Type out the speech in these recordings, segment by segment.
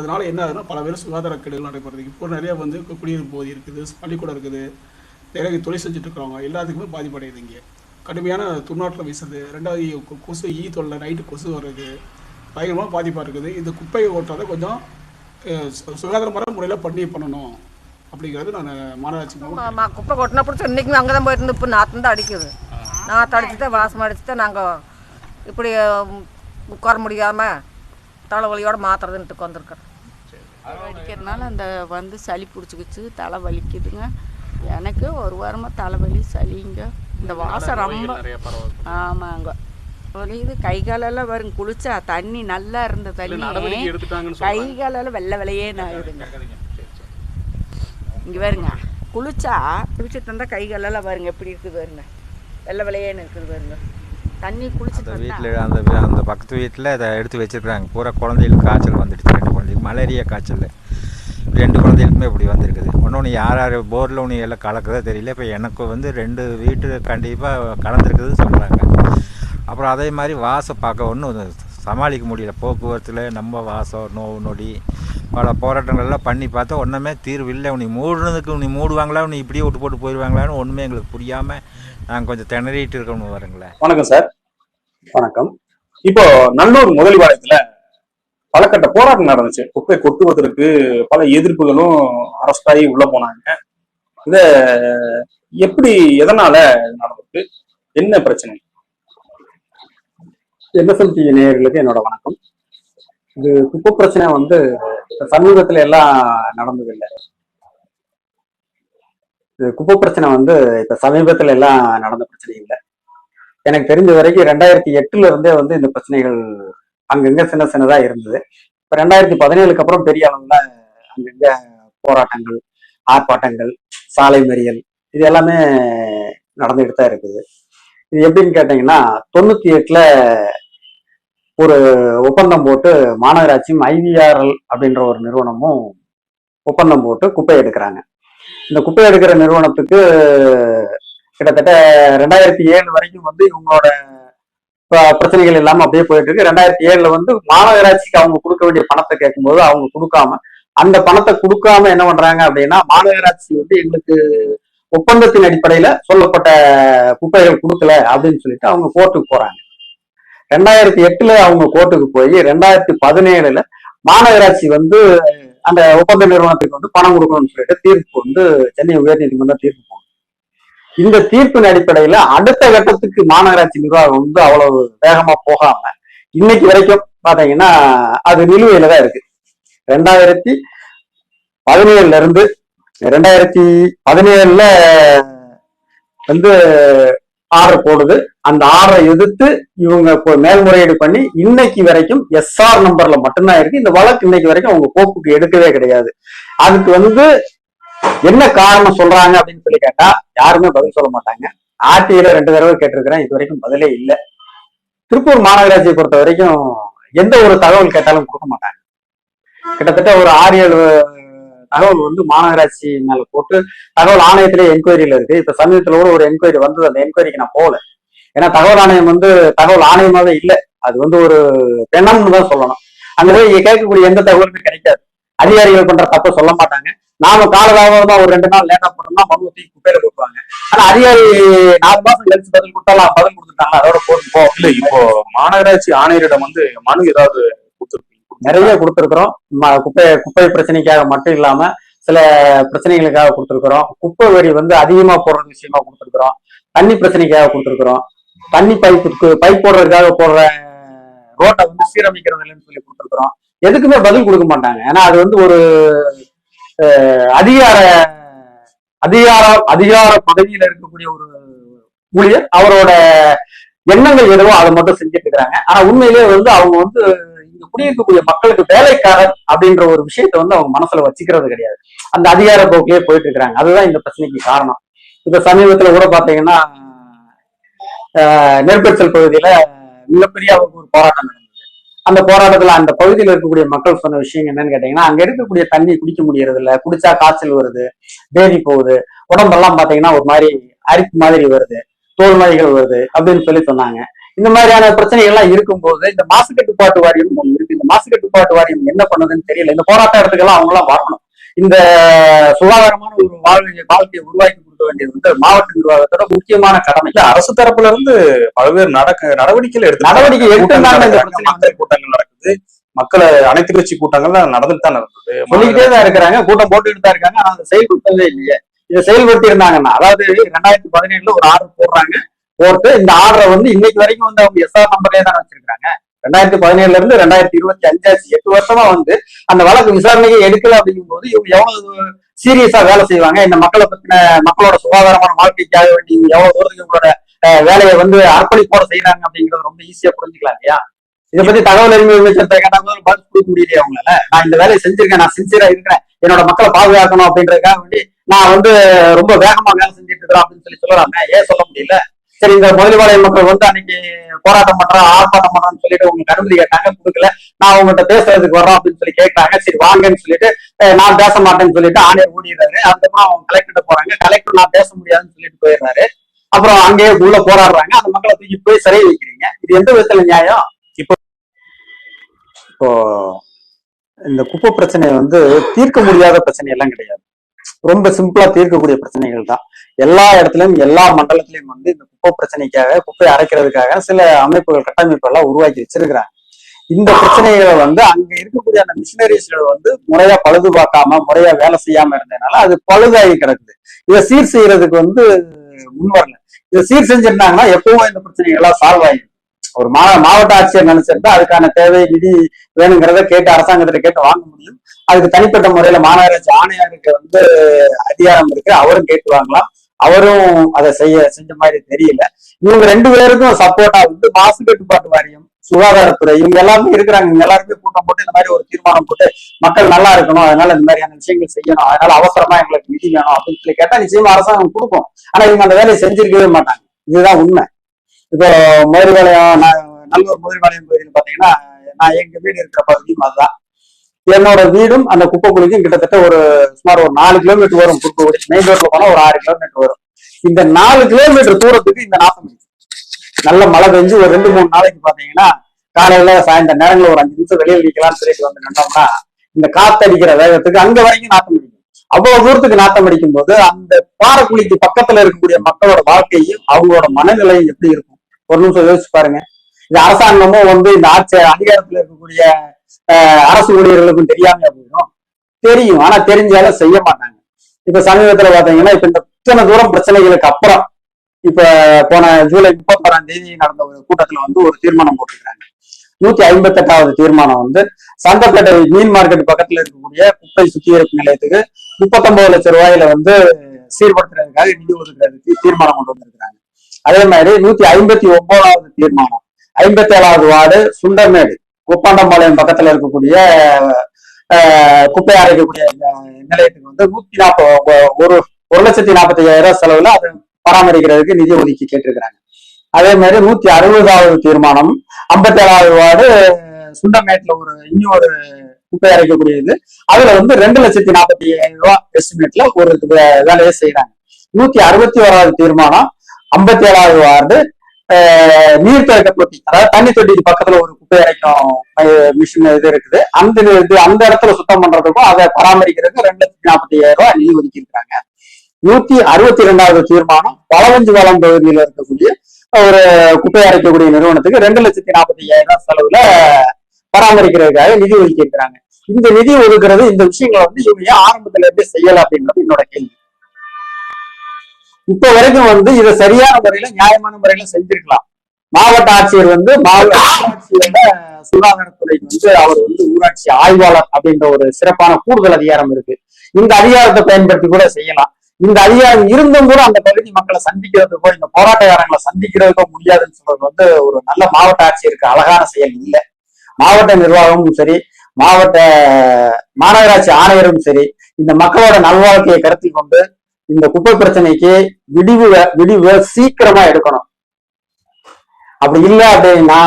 அதனால என்ன ஆகுதுன்னா பல பேர் சுகாதார கெடுதல் நடைபெறுது. இப்போ நிறைய வந்து குடியிருப்பு பகுதி இருக்குது பள்ளிக்கூடம் இருக்குது நிறைய தொழில் செஞ்சுட்டு இருக்கிறவங்க எல்லாத்துக்குமே பாதிப்படையுது இங்கே. கடுமையான துர்நாற்றம் வீசுறது ரெண்டாவது கொசு ஈ தொல்லை நைட்டு கொசு வர்றது பயங்கரமாக பாதிப்பாக இருக்குது. இந்த குப்பையை ஓட்டுறதை கொஞ்சம் சுகாதாரமான முறையில் பண்ணி பண்ணணும். அப்படிங்கிறது நான் மாநகராட்சி மூலம் ஆமா, குப்பை கொட்டின பிடிச்சி இன்றைக்குமே அங்கே தான் போயிட்டு இருந்து இப்போ நாற்று தான் அடிக்குது. நாற்று அடிச்சு தான் வாசம் அடிச்சு தான் நாங்கள் இப்படி உட்கார முடியாமல் தலைவலியோட மாத்திரதுன்ட்டு வந்திருக்கிறோம் அடிக்கிறதுனால அந்த வந்து சளி பிடிச்சிக்கிச்சு தலை வலிக்குதுங்க. எனக்கு ஒரு வாரமாக தலைவலி சளிங்க. இந்த வாசம் ரொம்ப ஆமாங்க. வலிக்குது கை காலெல்லாம் வருங்க. குளிச்சா தண்ணி நல்லா இருந்த தண்ணி கை காலெல்லாம் வெள்ளை வெள்ளையேன்னு ஆகுதுங்க இங்கே வருங்க குளிச்சா குளிச்சுட்டு இருந்தால் கை காலெல்லாம் வருங்க. எப்படி இருக்குது வருங்க வெள்ளை வெள்ளையேன்னு இருக்குது வருங்க தண்ணி குளிச்சுட்டு வீட்டில் அந்த அந்த பக்கத்து வீட்டில் இதை எடுத்து வச்சிருக்காங்க பூரா குழந்தைகளுக்கு காய்ச்சல் வந்துடுச்சு. மலேரியா காய்ச்சல். ரெண்டு குழந்தைகளுக்குமே இப்படி வந்திருக்குது. ஒன்று யார் யார் போரில் ஒன்று எல்லாம் கலக்குதோ தெரியல. இப்போ எனக்கு வந்து ரெண்டு வீட்டு கண்டிப்பாக கலந்துருக்குதுன்னு சொல்கிறாங்க அப்புறம் அதே மாதிரி வாசம் பார்க்க ஒன்றும் சமாளிக்க முடியல. போக்குவரத்தில் நம்ம வாசம் நோவு நொடி பல போராட்டங்கள் எல்லாம் பண்ணி பார்த்தா ஒன்றுமே தீர்வு இல்லை. உனி மூடுனதுக்கு உனி மூடுவாங்களா? உனி இப்படியே விட்டு போட்டு போயிடுவாங்களான்னு ஒன்றுமே எங்களுக்கு புரியாமல் நாங்கள் கொஞ்சம் திணறிட்டு இருக்கோம்னு வருங்களேன். வணக்கம் சார். வணக்கம். இப்போ நல்லூர் முதலிவாளத்தில் பல கட்ட போராட்டம் நடந்துச்சு. குப்பை கொட்டுவதற்கு பல எதிர்ப்புகளும் அரஸ்டாகி உள்ள போனாங்க. இத எப்படி எதனால நடந்திருக்கு? என்ன பிரச்சனை? என்எஸ்எல்டி நேயர்களுக்கு என்னோட வணக்கம். இது குப்பை பிரச்சனை வந்து சமீபத்துல எல்லாம் நடந்ததில்லை. இது குப்பை பிரச்சனை வந்து இப்ப சமீபத்துல எல்லாம் நடந்த பிரச்சனை இல்லை. எனக்கு தெரிஞ்ச வரைக்கும் ரெண்டாயிரத்தி எட்டுல இருந்தே வந்து இந்த பிரச்சனைகள் அங்கங்க சின்ன சின்னதா இருந்தது. இப்ப ரெண்டாயிரத்தி பதினேழுக்கு அப்புறம் பெரிய அளவுல அங்கங்க போராட்டங்கள் ஆர்ப்பாட்டங்கள் சாலை மறியல் இது எல்லாமே நடந்துகிட்டு தான் இருக்குது. இது எப்படின்னு கேட்டீங்கன்னா தொண்ணூத்தி எட்டுல ஒரு ஒப்பந்தம் போட்டு மாநகராட்சியும் ஐவிஆர்எல் அப்படின்ற ஒரு நிறுவனமும் ஒப்பந்தம் போட்டு குப்பை எடுக்கிறாங்க. இந்த குப்பை எடுக்கிற நிறுவனத்துக்கு கிட்டத்தட்ட ரெண்டாயிரத்தி ஏழு வரைக்கும் வந்து இவங்களோட பிரச்சனைகள் இல்லாம அப்படியே போயிட்டு இருக்கு ரெண்டாயிரத்தி ஏழுல வந்து மாநகராட்சிக்கு அவங்க கொடுக்க வேண்டிய பணத்தை கேட்கும்போது அவங்க கொடுக்காம அந்த பணத்தை கொடுக்காம என்ன பண்றாங்க அப்படின்னா மாநகராட்சி வந்து எங்களுக்கு ஒப்பந்தத்தின் அடிப்படையில சொல்லப்பட்ட குப்பைகள் கொடுக்கல அப்படின்னு சொல்லிட்டு அவங்க கோர்ட்டுக்கு போறாங்க. ரெண்டாயிரத்தி எட்டுல அவங்க கோர்ட்டுக்கு போய் ரெண்டாயிரத்தி பதினேழுல மாநகராட்சி வந்து அந்த ஒப்பந்த நிறுவனத்துக்கு வந்து பணம் கொடுக்கணும்னு சொல்லிட்டு தீர்ப்பு வந்து சென்னை உயர்நீதிமன்றம் தீர்ப்பு இந்த தீர்ப்பின் அடிப்படையில அடுத்த கட்டத்துக்கு மாநகராட்சி நிர்வாகம் வந்து அவ்வளவு வேகமா போகாம இன்னைக்கு வரைக்கும் பாத்தீங்கன்னா அது நிலுவையில தான் இருக்கு. ரெண்டாயிரத்தி பதினேழுல இருந்து ரெண்டாயிரத்தி பதினேழுல வந்து ஆர்டர் போடுது. அந்த ஆர்டரை எதிர்த்து இவங்க மேல்முறையீடு பண்ணி இன்னைக்கு வரைக்கும் எஸ்ஆர் நம்பர்ல மட்டும்தான் இருக்கு. இந்த வழக்கு இன்னைக்கு வரைக்கும் அவங்க கோப்புக்கு எடுக்கவே கிடையாது. அதுக்கு வந்து என்ன காரணம் சொல்றாங்க அப்படின்னு சொல்லி கேட்டா யாருமே பதில் சொல்ல மாட்டாங்க. ஆர்டிஐல ரெண்டு தடவை கேட்டிருக்கிறேன் இது வரைக்கும் பதிலே இல்லை. திருப்பூர் மாநகராட்சியை பொறுத்த வரைக்கும் எந்த ஒரு தகவல் கேட்டாலும் கொடுக்க மாட்டாங்க. கிட்டத்தட்ட ஒரு ஆறு ஏழு தகவல் வந்து மாநகராட்சி மேல போட்டு தகவல் ஆணையத்திலே என்கொயரியில இருக்கு. இப்ப சமீபத்துல கூட ஒரு என்கொயரி வந்தது அந்த என்கொயரிக்கு நான் போகல. ஏன்னா தகவல் ஆணையம் வந்து தகவல் ஆணையமாவே இல்லை. அது வந்து ஒரு பெணம்னு தான் சொல்லணும். அங்க போய் கேட்கக்கூடிய எந்த தகவலுமே கிடைக்காது. அதிகாரிகள் பண்ற தப்ப சொல்ல மாட்டாங்க. நாம காலதாமதமா ஒரு ரெண்டு நாள் லேட்டா போட்டோம்னா மனு தூக்கி குப்பையில போட்டுவாங்க ஆனா அதிகாரி நாலு மாசம் கழிச்சு பதில் கொடுத்தாலும் பதில் கொடுத்துட்டாங்க. அதோட போட்டு இல்ல இப்போ மாநகராட்சி ஆணையரிடம் வந்து மனு ஏதாவது நிறைய கொடுத்துருக்குறோம். குப்பை குப்பை பிரச்சனைக்காக மட்டும் இல்லாம சில பிரச்சனைகளுக்காக கொடுத்துருக்குறோம். குப்பை வரி வந்து அதிகமா போடுறது விஷயமா கொடுத்துருக்குறோம். தண்ணி பிரச்சனைக்காக கொடுத்துருக்குறோம். தண்ணி பைப்புக்கு பைப் போடுறதுக்காக போடுற ரோட்டை வந்து சீரமைக்கிறது இல்லைன்னு சொல்லி கொடுத்துருக்குறோம். எதுக்குமே பதில் கொடுக்க மாட்டாங்க. ஏன்னா அது வந்து ஒரு அதிகார அதிகார அதிகார பதவியில இருக்கக்கூடிய ஒரு ஊழியர். அவரோட எண்ணங்கள் எதுவோ அதை மட்டும் செஞ்சுட்டு இருக்கிறாங்க. ஆனா உண்மையிலேயே வந்து அவங்க வந்து இங்க குடியிருக்கக்கூடிய மக்களுக்கு வேலைக்காரர் அப்படின்ற ஒரு விஷயத்த வந்து அவங்க மனசுல வச்சுக்கிறது கிடையாது. அந்த அதிகார போக்கிலே போயிட்டு இருக்கிறாங்க. அதுதான் இந்த பிரச்சனைக்கு காரணம். இப்ப சமீபத்துல கூட பாத்தீங்கன்னா ஆஹ், பகுதியில மிகப்பெரிய அளவுக்கு ஒரு போராட்டம் அந்த போராட்டத்துல அந்த பகுதியில் இருக்கக்கூடிய மக்கள் சொன்ன விஷயம் என்னன்னு கேட்டீங்கன்னா அங்க இருக்கக்கூடிய தண்ணி குடிக்க முடியறது இல்ல குடிச்சா காய்ச்சல் வருது பேதி போகுது. உடம்பெல்லாம் பாத்தீங்கன்னா ஒரு மாதிரி அரிப்பு மாதிரி வருது. தோல் நோய்கள் வருது அப்படின்னு சொல்லி சொன்னாங்க. இந்த மாதிரியான பிரச்சனைகள் எல்லாம் இருக்கும்போது இந்த மாசு கட்டுப்பாட்டு வாரியம் இருக்கு. இந்த மாசு கட்டுப்பாட்டு வாரியம் என்ன பண்ணுதுன்னு தெரியல. இந்த போராட்ட இடத்துக்கெல்லாம் அவங்க எல்லாம் வரணும். இந்த சுகாதாரமான ஒரு வாழ்க்கை வாழ்க்கையை உருவாக்கி கொடுக்க வேண்டியது வந்து மாவட்ட நிர்வாகத்தோட முக்கியமான கடமை. இல்ல அரசு தரப்புல இருந்து பல்வேறு நடக்க நடவடிக்கைகள் எடுத்து நடவடிக்கை. மக்கள் கூட்டங்கள் நடக்குது. மக்கள் அனைத்து கட்சி கூட்டங்கள்லாம் நடந்துட்டு தான் நடக்குது சொல்லிக்கிட்டே தான் இருக்கிறாங்க. கூட்டம் போட்டுக்கிட்டு தான் இருக்காங்க. ஆனா செயல்படுத்தவே இல்லையே. இதை செயல்படுத்தி இருந்தாங்கன்னா அதாவது ரெண்டாயிரத்தி பதினேழுல ஒரு ஆர்டர் போடுறாங்க. போட்டு இந்த ஆர்டரை வந்து இன்னைக்கு வரைக்கும் வந்து அவங்க எஸ்ஆர் நம்பர்லயே தான் வச்சிருக்காங்க ரெண்டாயிரத்தி பதினேழுல இருந்து ரெண்டாயிரத்தி இருபத்தி அஞ்சாச்சு எட்டு வருஷமா வந்து அந்த வழக்கு விசாரணைக்கு எடுக்கல அப்படிங்கும் போது இவங்க எவ்வளவு சீரியஸா வேலை செய்வாங்க. இந்த மக்களை பத்தின மக்களோட சுகாதாரமான வாழ்க்கைக்காக வேண்டி எவ்வளவு தூரத்துக்கு உங்களோட வேலையை வந்து அர்ப்பணிப்போட செய்யறாங்க அப்படிங்கறது ரொம்ப ஈஸியா புரிஞ்சுக்கலாம் இல்லையா? இதை பத்தி தகவல் அறிவு அமைச்சர் கேட்டாங்க பதில் கொடுக்க முடியலையே அவங்களால. நான் இந்த வேலையை செஞ்சிருக்கேன் நான் சின்சியரா இருக்கிறேன். என்னோட மக்களை பாதுகாக்கணும் அப்படின்றதுக்காக வேண்டி நான் வந்து ரொம்ப வேகமா வேலை செஞ்சுட்டு இருக்கிறேன் அப்படின்னு சொல்லி சொல்லலாமே. ஏன் சொல்ல முடியல? சரி இந்த முதலிபாளைய மக்கள் வந்து அன்னைக்கு போராட்டம் பண்றோம் ஆர்ப்பாட்டம் பண்றோம்னு சொல்லிட்டு உங்களுக்கு அனுமதி கேட்டாங்க கொடுக்கல. நான் உங்ககிட்ட பேசுறதுக்கு வர்றோம் அப்படின்னு சொல்லி கேட்கறாங்க சரி வாங்கன்னு சொல்லிட்டு நான் பேச மாட்டேன்னு சொல்லிட்டு ஆணையர் ஓடிடுறாரு அதுக்கப்புறம் அவங்க கலெக்டர் போறாங்க. கலெக்டர் நான் பேச முடியாதுன்னு சொல்லிட்டு போயிடுறாரு. அப்புறம் அங்கேயே உள்ள போராடுறாங்க. அந்த மக்களை தூக்கி போய் சிறை வைக்கிறீங்க. இது எந்த விதத்துல நியாயம்? இப்போ இப்போ இந்த குப்பை பிரச்சனையை வந்து தீர்க்க முடியாத பிரச்சனை எல்லாம் கிடையாது. ரொம்ப சிம்பிளா தீர்க்கக்கூடிய பிரச்சனைகள் தான் எல்லா இடத்துலயும் எல்லா மண்டலத்திலயும் வந்து இந்த குப்பை பிரச்சனைக்காக குப்பையை அரைக்கிறதுக்காக சில அமைப்புகள் கட்டமைப்பு எல்லாம் உருவாக்கி வச்சிருக்கிறாங்க. இந்த பிரச்சனைகளை வந்து அங்க இருக்கக்கூடிய அந்த மிஷினரிஸ்கள் வந்து முறையா பழுது பார்க்காம முறையா வேலை செய்யாம இருந்ததுனால அது பழுதாகி கிடக்குது. இதை சீர் செய்யறதுக்கு வந்து முன் வரல. இதை சீர் செஞ்சிருந்தாங்கன்னா எப்பவும் இந்த பிரச்சனைகள் எல்லாம் சால்வ் ஆயிடும் ஒரு மா மாவட்ட ஆட்சியர் நினைச்சிருந்தா அதுக்கான தேவை நிதி வேணுங்கிறத கேட்டு அரசாங்கத்துல கேட்டு வாங்க முடியும். அதுக்கு தனிப்பட்ட முறையில மாநகராட்சி ஆணையருக்கு வந்து அதிகாரம் இருக்கு. அவரும் கேட்டு வாங்கலாம். அவரும் அதை செய்ய செஞ்ச மாதிரி தெரியல. இவங்க ரெண்டு பேருக்கும் சப்போர்ட்டா வந்து மாசு கட்டுப்பாட்டு வாரியம் சுகாதாரத்துறை இவங்க எல்லாருமே இருக்கிறாங்க. இவங்க எல்லாருமே கூட்டம் போட்டு இந்த மாதிரி ஒரு தீர்மானம் போட்டு மக்கள் நல்லா இருக்கணும் அதனால இந்த மாதிரியான விஷயங்கள் செய்யணும் அதனால அவசரமா எங்களுக்கு நிதி வேணும் அப்படின்னு சொல்லி கேட்டா நிச்சயமா அரசாங்கம் கொடுக்கும். ஆனா இவங்க அந்த வேலையை செஞ்சிருக்கவே மாட்டாங்க. இதுதான் உண்மை. இப்போ மதுரபாளையம் நான் நல்லூர் மதுரபாளையம் பகுதியில் பாத்தீங்கன்னா நான் எங்க வீடு இருக்கிற பகுதியும் அதுதான். என்னோட வீடும் அந்த குப்பை குழிக்கும் கிட்டத்தட்ட ஒரு சுமார் ஒரு நாலு கிலோமீட்டர் வரும். குப்பை குழி மெயின் ரோட்ல போனா ஒரு ஆறு கிலோமீட்டர் வரும். இந்த நாலு கிலோமீட்டர் தூரத்துக்கு இந்த நாசம் நல்ல மழை பெஞ்சு ஒரு ரெண்டு மூணு நாளைக்கு பாத்தீங்கன்னா காலையில சாயந்தர நேரங்களில் ஒரு அஞ்சு நிமிஷம் வெளியில் நிக்கலாம்னு சொல்லிட்டு வந்து நின்றோம்னா இந்த காத்தடிக்கிற வேகத்துக்கு அங்க வரைக்கும் நாத்தம் அடிக்கும். அவ்வளவு தூரத்துக்கு நாத்தம் அடிக்கும் போது அந்த பாறைக்குழிக்கு பக்கத்துல இருக்கக்கூடிய மக்களோட வாழ்க்கையும் அவங்களோட மனநிலையும் எப்படி இருக்கும்? ஒரு நிமிஷம் யோசிச்சு பாருங்க. இந்த அரசாங்கமும் வந்து இந்த ஆட்சி அதிகாரத்துல இருக்கக்கூடிய அரசு ஊழியர்களுக்கும் தெரியாம போயிடும். தெரியும். ஆனா தெரிஞ்சாலும் செய்ய மாட்டாங்க. இப்ப சமீபத்துல பாத்தீங்கன்னா இப்ப இந்த இத்தனை தூரம் பிரச்சனைகளுக்கு அப்புறம் இப்ப போன ஜூலை முப்பத்தாறாம் தேதி நடந்த ஒரு கூட்டத்துல வந்து ஒரு தீர்மானம் போட்டிருக்காங்க. நூத்தி ஐம்பத்தி எட்டாவது தீர்மானம் வந்து சந்தப்பேட்டை மீன் மார்க்கெட் பக்கத்துல இருக்கக்கூடிய குப்பை சுத்திகரிப்பு நிலையத்துக்கு முப்பத்தொன்பது லட்சம் ரூபாயில வந்து சீர்படுத்துறதுக்காக நிதி ஒதுக்குறதுக்கு தீர்மானம் கொண்டு வந்திருக்கிறாங்க. அதே மாதிரி நூத்தி ஐம்பத்தி ஒன்பதாவது தீர்மானம். ஐம்பத்தி ஏழாவது வார்டு சுண்டமேடு குப்பாண்டம்பாளையம் பக்கத்துல இருக்கக்கூடிய குப்பை அரைக்கக்கூடிய நிலையத்துக்கு வந்து நூத்தி நாற்பது ஒரு ஒரு லட்சத்தி நாற்பத்தி ஐயாயிரம் செலவுல அதை பராமரிக்கிறதுக்கு நிதி ஒதுக்கி கேட்டிருக்கிறாங்க. அதே மாதிரி நூத்தி அறுபதாவது தீர்மானம் ஐம்பத்தி ஏழாவது வார்டு சுண்டமேட்ல ஒரு இன்னொரு குப்பை அரைக்கக்கூடியது அதுல வந்து ரெண்டு லட்சத்தி நாற்பத்தி ஐயாயிரம் ரூபாய் எஸ்டிமேட்ல ஒரு வேலையை செய்யறாங்க நூத்தி அறுபத்தி ஓராவது தீர்மானம் ஐம்பத்தி ஏழாவது வார்டு அஹ், நீர்த்தேக்க அதாவது தண்ணி தொட்டிக்கு பக்கத்துல ஒரு குப்பை அரைக்கும் மிஷின் இது இருக்குது. அந்த இது அந்த இடத்துல சுத்தம் பண்றதுக்கும் அதை பராமரிக்கிறதுக்கு ரெண்டு லட்சத்தி நாற்பத்தி ஐயாயிரம் ரூபாய் நிதி ஒதுக்கி இருக்காங்க நூத்தி அறுபத்தி ரெண்டாவது தீர்மானம் பழவஞ்சி வளம் பகுதியில் இருக்கக்கூடிய ஒரு குப்பை அரைக்கக்கூடிய நிறுவனத்துக்கு ரெண்டு லட்சத்தி நாற்பத்தி ஐயாயிரம் ரூபாய் செலவுல பராமரிக்கிறதுக்காக நிதி ஒதுக்கி இருக்கிறாங்க இந்த நிதி ஒதுக்குறது இந்த விஷயங்களை வந்து இவங்க ஆரம்பத்துல இருந்தே செய்யல அப்படின்றது என்னோட கேள்வி. இப்ப வரைக்கும் வந்து இதை சரியான முறையில நியாயமான முறையில செஞ்சிருக்கலாம். மாவட்ட ஆட்சியர் வந்து மாவட்ட சுகாதாரத்துறை சுகாதாரத்துறைக்கு வந்து அவர் வந்து ஊராட்சி ஆய்வாளர் அப்படின்ற ஒரு சிறப்பான கூடுதல் அதிகாரம் இருக்கு. இந்த அதிகாரத்தை பயன்படுத்தி கூட செய்யலாம். இந்த அதிகாரம் இருந்தும் கூட அந்த பகுதி மக்களை சந்திக்கிறதுக்கோ இந்த போராட்டக்காரங்களை சந்திக்கிறதுக்கோ முடியாதுன்னு சொல்றது வந்து ஒரு நல்ல மாவட்ட ஆட்சியருக்கு அழகான செயல் இல்லை. மாவட்ட நிர்வாகமும் சரி மாவட்ட மாநகராட்சி ஆணையரும் சரி இந்த மக்களோட நல்வாழ்க்கையை கருத்தில் கொண்டு இந்த குப்பை பிரச்சனைக்கு விடிவு விடிவு சீக்கிரமா எடுக்கணும். அப்படி இல்லை அப்படின்னா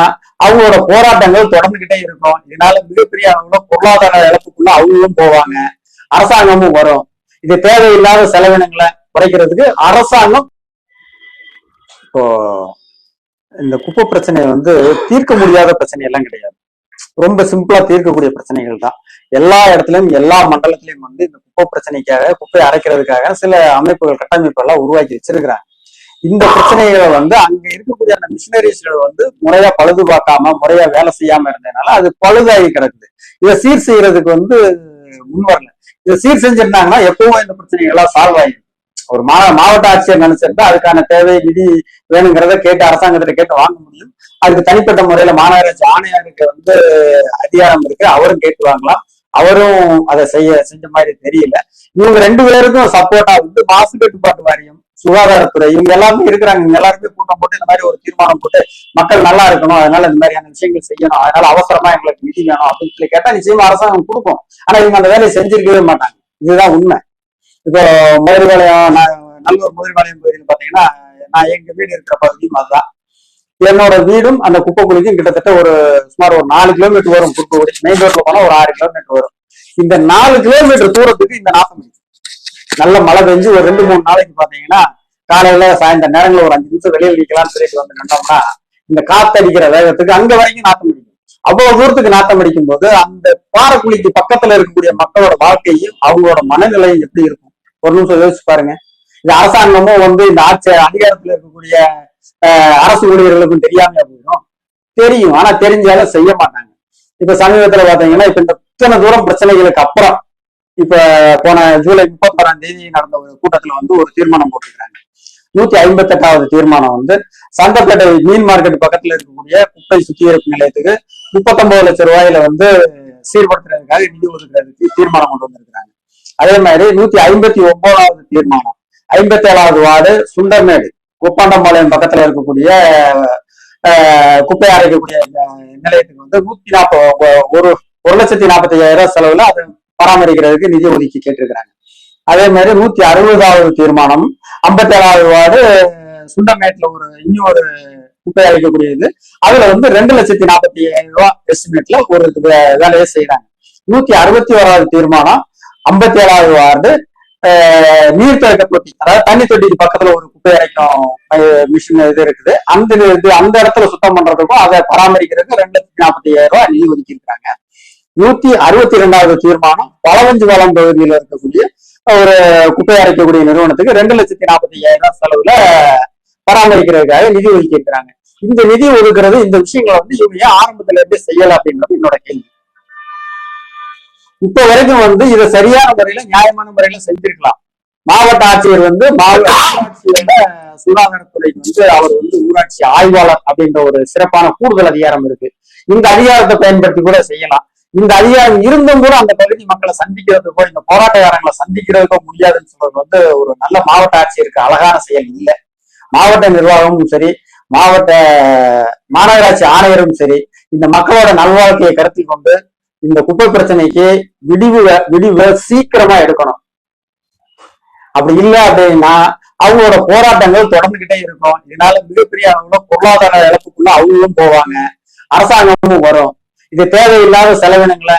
அவங்களோட போராட்டங்கள் தொடர்ந்துகிட்டே இருக்கும் இதனால மிகப்பெரிய அளவுல பொருளாதார இழப்புக்குள்ள அவங்களும் போவாங்க. அரசாங்கமும் வரும். இது தேவையில்லாத செலவினங்களை குறைக்கிறதுக்கு அரசாங்கம் இப்போ இந்த குப்பை பிரச்சனை வந்து தீர்க்க முடியாத பிரச்சனை எல்லாம் கிடையாது. ரொம்ப சிம்பிளா தீர்க்கக்கூடிய பிரச்சனைகள் தான். எல்லா இடத்துலயும் எல்லா மண்டலத்திலயும் வந்து இந்த குப்பை பிரச்சனைக்காக குப்பையை அரைக்கிறதுக்காக சில அமைப்புகள் கட்டமைப்பு எல்லாம் உருவாக்கி வச்சிருக்கிறாங்க. இந்த பிரச்சனைகளை வந்து அங்க இருக்கக்கூடிய அந்த மிஷினரிஸ்கள் வந்து முறையா பழுது பார்க்காம முறையா வேலை செய்யாம இருந்ததுனால அது பழுதாகி கிடக்குது. இதை சீர் செய்யறதுக்கு வந்து முன் வரல. இதை சீர் செஞ்சிருந்தாங்கன்னா எப்பவும் இந்த பிரச்சனைகள் எல்லாம் சால்வ் ஆயிடும் ஒரு மா மாவட்ட ஆட்சியர் நினைச்சிருந்தா அதுக்கான தேவை நிதி வேணுங்கிறத கேட்டு அரசாங்கத்துல கேட்டு வாங்க முடியும். அதுக்கு தனிப்பட்ட முறையில மாநகராட்சி ஆணையருக்கு வந்து அதிகாரம் இருக்கு. அவரும் கேட்டு வாங்கலாம். அவரும் அதை செய்ய செஞ்ச மாதிரி தெரியல. இவங்க ரெண்டு பேருக்கும் சப்போர்ட்டா வந்து மாசு கட்டுப்பாட்டு வாரியம் சுகாதாரத்துறை இவங்க எல்லாருமே இருக்கிறாங்க. இவங்க எல்லாருமே கூட்டம் போட்டு இந்த மாதிரி ஒரு தீர்மானம் போட்டு மக்கள் நல்லா இருக்கணும் அதனால இந்த மாதிரியான விஷயங்கள் செய்யணும் அதனால அவசரமா எங்களுக்கு நிதி வேணும் அப்படின்னு சொல்லி கேட்டா நிச்சயமா அரசாங்கம் கொடுக்கும். ஆனா இவங்க அந்த வேலையை செஞ்சிருக்கவே மாட்டாங்க. இதுதான் உண்மை. இப்போ மதுரபாளையம் நான் நல்லூர் மதுரபாளையம் பகுதியில் பாத்தீங்கன்னா நான் எங்க வீடு இருக்கிற பகுதியும் அதுதான். என்னோட வீடும் அந்த குப்பை குழிக்கும் கிட்டத்தட்ட ஒரு சுமார் ஒரு நாலு கிலோமீட்டர் வரும். குப்பை குழி மெயின் ரோட்ல போனா ஒரு ஆறு கிலோமீட்டர் வரும். இந்த நாலு கிலோமீட்டர் தூரத்துக்கு இந்த நாசம் நல்ல மழை பெஞ்சு ஒரு ரெண்டு மூணு நாளைக்கு பாத்தீங்கன்னா காலையில சாயந்தர நேரங்களில் ஒரு அஞ்சு நிமிஷம் வெளியில் நிக்கலாம்னு சொல்லிட்டு வந்து நின்றோம்னா இந்த காத்தடிக்கிற வேகத்துக்கு அங்க வரைக்கும் நாத்தம் அடிக்கும். அவ்வளவு தூரத்துக்கு நாத்தம் அடிக்கும் போது அந்த பாறைக்குழிக்கு பக்கத்துல இருக்கக்கூடிய மக்களோட வாழ்க்கையும் அவங்களோட மனநிலையும் எப்படி இருக்கும்? ஒரு நிமிஷம் யோசிச்சு பாருங்க. இந்த அரசாங்கமும் வந்து இந்த ஆட்சி அதிகாரத்துல இருக்கக்கூடிய அரசு ஊழியர்களுக்கும் தெரியாம போயிடும். தெரியும். ஆனா தெரிஞ்சாலும் செய்ய மாட்டாங்க. இப்ப சமீபத்துல பாத்தீங்கன்னா இப்ப இந்த இத்தனை தூரம் பிரச்சனைகளுக்கு அப்புறம் இப்ப போன ஜூலை முப்பத்தாறாம் தேதி நடந்த ஒரு கூட்டத்துல வந்து ஒரு தீர்மானம் போட்டிருக்காங்க. நூத்தி ஐம்பத்தி எட்டாவது தீர்மானம் வந்து சந்தப்பேட்டை மீன் மார்க்கெட் பக்கத்துல இருக்கக்கூடிய குப்பை சுத்திகரிப்பு நிலையத்துக்கு முப்பத்தொன்பது லட்சம் ரூபாயில வந்து சீர்படுத்துறதுக்காக நிதி ஒதுக்குறதுக்கு தீர்மானம் கொண்டு வந்திருக்கிறாங்க. அதே மாதிரி நூத்தி ஐம்பத்தி ஒன்பதாவது தீர்மானம். ஐம்பத்தி ஏழாவது வார்டு சுண்டர்மேடு குப்பாண்டம்பாளையம் பக்கத்துல இருக்கக்கூடிய குப்பை அரைக்கக்கூடிய நிலையத்துக்கு வந்து நூத்தி நாற்பது ஒரு ஒரு லட்சத்தி நாற்பத்தி ஐயாயிரம் செலவுல அதை பராமரிக்கிறதுக்கு நிதி ஒதுக்கி கேட்டிருக்கிறாங்க. அதே மாதிரி நூத்தி அறுபதாவது தீர்மானம் ஐம்பத்தி ஏழாவது வார்டு சுண்டமேட்ல ஒரு இன்னொரு குப்பை அழைக்கக்கூடியது அதுல வந்து ரெண்டு லட்சத்தி நாற்பத்தி ஐயாயிரம் ரூபாய் எஸ்டிமேட்ல ஒரு வேலையை செய்யறாங்க நூத்தி அறுபத்தி ஓராவது தீர்மானம் ஐம்பத்தி ஏழாவது வார்டு நீர் தேக்க தொட்டி அதாவது தண்ணி தொட்டிக்கு பக்கத்துல ஒரு குப்பை அரைக்கும் மிஷின் இது இருக்குது. அந்த இது அந்த இடத்துல சுத்தம் பண்றதுக்கும் அதை பராமரிக்கிறதுக்கு ரெண்டு லட்சத்தி நாற்பத்தி ஐயாயிரம் ரூபாய் நிதி ஒதுக்கி இருக்காங்க நூத்தி அறுபத்தி இரண்டாவது தீர்மானம் பழவஞ்சி வளம் பகுதியில் இருக்கக்கூடிய ஒரு குப்பை அரைக்கக்கூடிய நிறுவனத்துக்கு ரெண்டு லட்சத்தி நாற்பத்தி ஐயாயிரம் ரூபாய் செலவுல பராமரிக்கிறதுக்காக நிதி ஒதுக்கி இருக்கிறாங்க இந்த நிதி ஒதுக்குறது இந்த விஷயங்களை வந்து இவங்க ஆரம்பத்துல இருந்தே செய்யல அப்படின்றது என்னோட கேள்வி. இப்ப வரைக்கும் வந்து இதை சரியான முறையில நியாயமான முறையில செஞ்சிருக்கலாம். மாவட்ட ஆட்சியர் வந்து மாவட்ட சுகாதாரத்துறைக்கு வந்து அவர் வந்து ஊராட்சி ஆய்வாளர் அப்படின்ற ஒரு சிறப்பான கூடுதல் அதிகாரம் இருக்கு. இந்த அதிகாரத்தை பயன்படுத்தி கூட செய்யலாம். இந்த அதிகாரம் இருந்தும் கூட அந்த பகுதி மக்களை சந்திக்கிறதுக்கோ இந்த போராட்டக்காரங்களை சந்திக்கிறதுக்கோ முடியாதுன்னு சொல்றது வந்து ஒரு நல்ல மாவட்ட ஆட்சியருக்கு அழகான செயல் இல்லை. மாவட்ட நிர்வாகமும் சரி மாவட்ட மாநகராட்சி ஆணையரும் சரி இந்த மக்களோட நல்வாழ்க்கையை கருத்தில் கொண்டு இந்த குப்பை பிரச்சனைக்கு விடிவு விடிவு சீக்கிரமா எடுக்கணும். அப்படி இல்லை அப்படின்னா அவங்களோட போராட்டங்கள் தொடர்ந்துகிட்டே இருக்கும். இதனால மிகப்பெரிய அளவுல பொருளாதார இழப்புக்குள்ள அவங்களும் போவாங்க. அரசாங்கமும் வரும். இது தேவையில்லாத செலவினங்களை